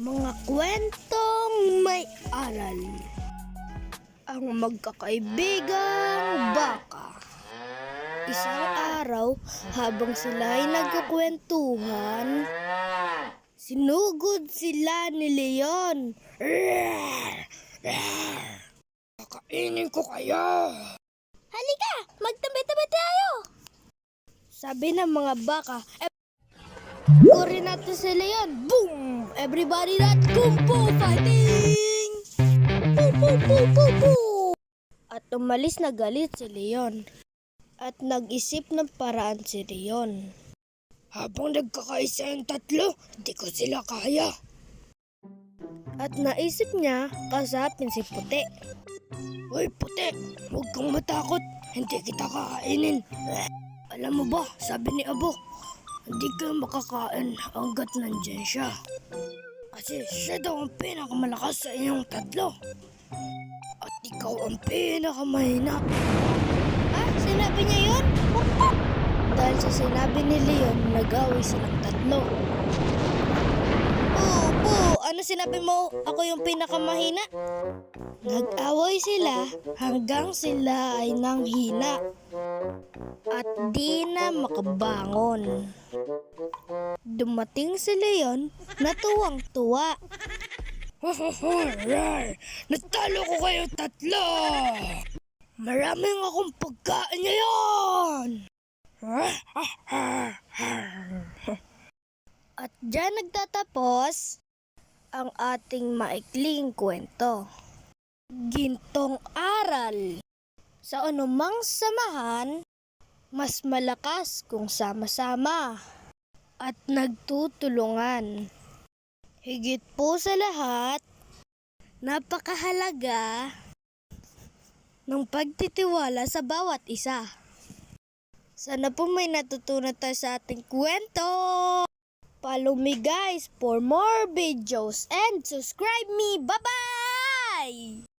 Mga kwentong may aral. Ang magkakaibigang baka. Isang araw, habang sila ay nagkukwentuhan, sinugod sila ni Leon. Kakainin ko kayo! Halika! Magtabi-tabi tayo! Sabi ng mga baka, eh, Kurin natin si Leon. Boom! Everybody that kung fu fighting! Poo, poo, poo, poo, poo! At umalis na galit si Leon. At nag-isip ng paraan si Leon. Habang nagkakaisa yung tatlo, hindi ko sila kaya. At naisip niya, kasapin si Puti. Uy, Puti! Huwag kang matakot. Hindi kita kakainin. Alam mo ba, sabi ni Abo, hindi ka makakain hanggat nandyan siya. Kasi siya daw ang pinakamalakas sa inyong tatlo. At ikaw ang pinakamahina. Ah, sinabi niya yun? Dahil sa sinabi ni Leon, nag-away silang tatlo. Oo, oo, ano sinabi mo? Ako yung pinakamahina? Nag-away sila hanggang sila ay nanghina at di na makabangon. Dumating si Leon na tuwang-tuwa. Natalo ko kayo tatlo! Maraming akong pagkain ngayon! At dyan nagtatapos ang ating maikling kwento. Gintong aral. Sa anumang samahan, mas malakas kung sama-sama at nagtutulungan. Higit po sa lahat, napakahalaga ng pagtitiwala sa bawat isa. Sana po may natutunan tayo sa ating kwento. Follow me guys for more videos and subscribe me. Bye-bye!